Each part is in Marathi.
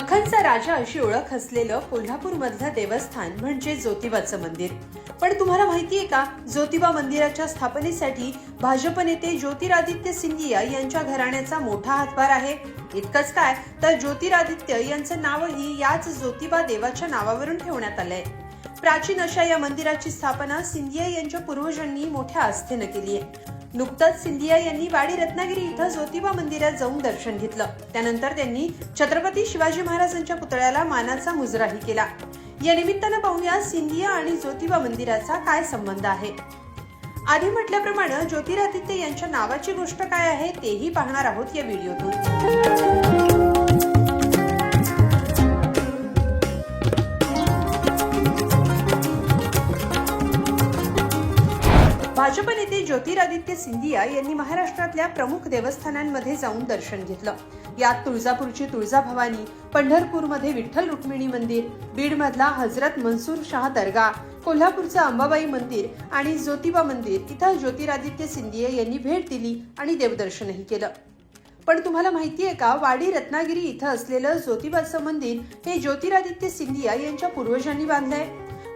अशी ओळख असलेलं कोल्हापूरमधलं देवस्थान म्हणजे ज्योतिबाचं मंदिर. पण तुम्हाला माहितीये का ज्योतिबा मंदिराच्या स्थापनेसाठी भाजप नेते ज्योतिरादित्य सिंधिया यांच्या घराण्याचा मोठा हातभार आहे. इतकंच काय तर ज्योतिरादित्य यांचं नावही याच ज्योतिबा देवाच्या नावावरून ठेवण्यात आलंय. प्राचीन अशा या मंदिराची स्थापना सिंधिया यांच्या पूर्वजांनी मोठ्या आस्थेनं केली आहे. नुकतंच सिंधिया यांनी वाडी रत्नागिरी इथं ज्योतिबा मंदिरात जाऊन दर्शन घेतलं. त्यानंतर त्यांनी छत्रपती शिवाजी महाराजांच्या पुतळ्याला मानाचा मुजराही केला. या निमित्तानं पाहूया सिंधिया आणि ज्योतिबा मंदिराचा काय संबंध आहे. आधी म्हटल्याप्रमाणे ज्योतिरादित्य यांच्या नावाची गोष्ट काय आहे तेही पाहणार आहोत या व्हिडिओतून. भाजप नेते ज्योतिरादित्य सिंधिया यांनी महाराष्ट्रातल्या प्रमुख देवस्थानांमध्ये जाऊन दर्शन घेतलं. यात तुळजापूरची तुळजाभवानी पंढरपूरमध्ये विठ्ठल रुक्मिणी मंदिर बीडमधला हजरत मनसूर शाह दर्गा कोल्हापूरचं अंबाबाई मंदिर आणि ज्योतिबा मंदिर. इथं ज्योतिरादित्य सिंधिया यांनी भेट दिली आणि देवदर्शनही केलं. पण तुम्हाला माहितीये का वाडी रत्नागिरी इथं असलेलं ज्योतिबाचं मंदिर हे ज्योतिरादित्य सिंधिया यांच्या पूर्वजांनी बांधलंय?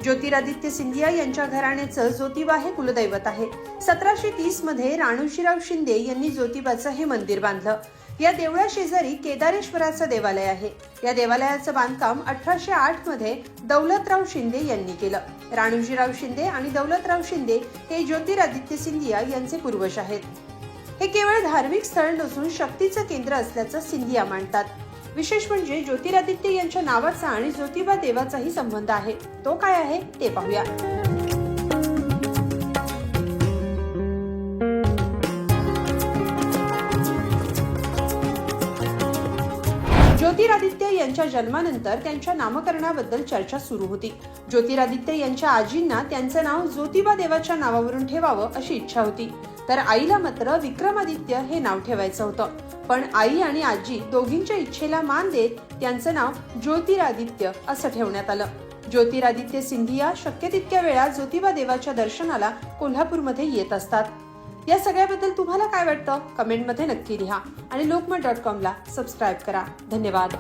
ज्योतिरादित्य सिंधिया यांच्या घराण्याचं ज्योतिबा हे कुलदैवत आहे. सतराशे तीसमध्ये राणूजीराव शिंदे यांनी ज्योतिबाचं हे मंदिर बांधलं. या देवळा शेजारी केदारेश्वराचं देवालय आहे. या देवालयाचं बांधकाम अठराशे आठमध्ये दौलतराव शिंदे यांनी केलं. राणूजीराव शिंदे आणि दौलतराव शिंदे हे ज्योतिरादित्य सिंधिया यांचे पूर्वज आहेत. हे केवळ धार्मिक स्थळ नसून शक्तीचं केंद्र असल्याचं सिंधिया मांडतात विशेष म्हणजे ज्योतिरादित्य यांच्या नावाचा आणि ज्योतिबा देवाचाही संबंध आहे. तो काय आहे ते पाहूया. ज्योतिरादित्य यांच्या जन्मानंतर त्यांच्या नामकरणाबद्दल चर्चा सुरू होती. ज्योतिरादित्य यांच्या आजींना त्यांचं नाव ज्योतिबा देवाच्या नावावरून ठेवावं अशी इच्छा होती. तर आईला मात्र विक्रमादित्य हे नाव ठेवायचं होतं. पण आई आणि आजी दोघींच्या इच्छेला मान देत त्यांचं नाव ज्योतिरादित्य असं ठेवण्यात आलं. ज्योतिरादित्य सिंधिया शक्य तितक्या वेळा ज्योतिबा देवाच्या दर्शनाला कोल्हापूरमध्ये येत असतात. या सगळ्याबद्दल तुम्हाला काय वाटतं? कमेंटमध्ये नक्की लिहा आणि लोकमत डॉट कॉमला सबस्क्राईब करा. धन्यवाद.